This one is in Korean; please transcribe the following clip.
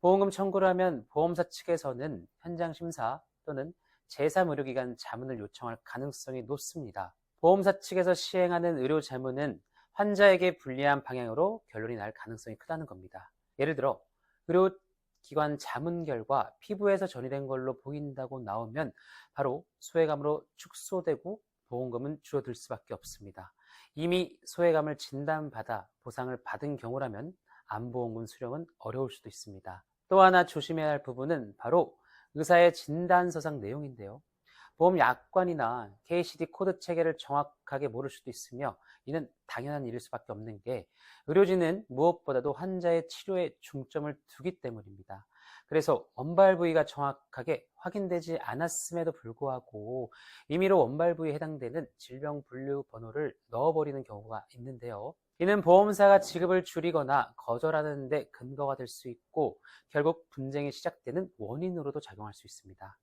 보험금 청구를 하면 보험사 측에서는 현장 심사 또는 제3의료기관 자문을 요청할 가능성이 높습니다. 보험사 측에서 시행하는 의료 자문은 환자에게 불리한 방향으로 결론이 날 가능성이 크다는 겁니다. 예를 들어 의료기관 자문 결과 피부에서 전이된 걸로 보인다고 나오면 바로 소외감으로 축소되고 보험금은 줄어들 수밖에 없습니다. 이미 소외감을 진단받아 보상을 받은 경우라면 암보험금 수령은 어려울 수도 있습니다. 또 하나 조심해야 할 부분은 바로 의사의 진단서상 내용인데요. 보험 약관이나 KCD 코드 체계를 정확하게 모를 수도 있으며 이는 당연한 일일 수밖에 없는 게 의료진은 무엇보다도 환자의 치료에 중점을 두기 때문입니다. 그래서 원발 부위가 정확하게 확인되지 않았음에도 불구하고 임의로 원발 부위에 해당되는 질병 분류 번호를 경우가 있는데요. 이는 보험사가 지급을 줄이거나 거절하는 데 근거가 될 수 있고 결국 분쟁이 시작되는 원인으로도 작용할 수 있습니다.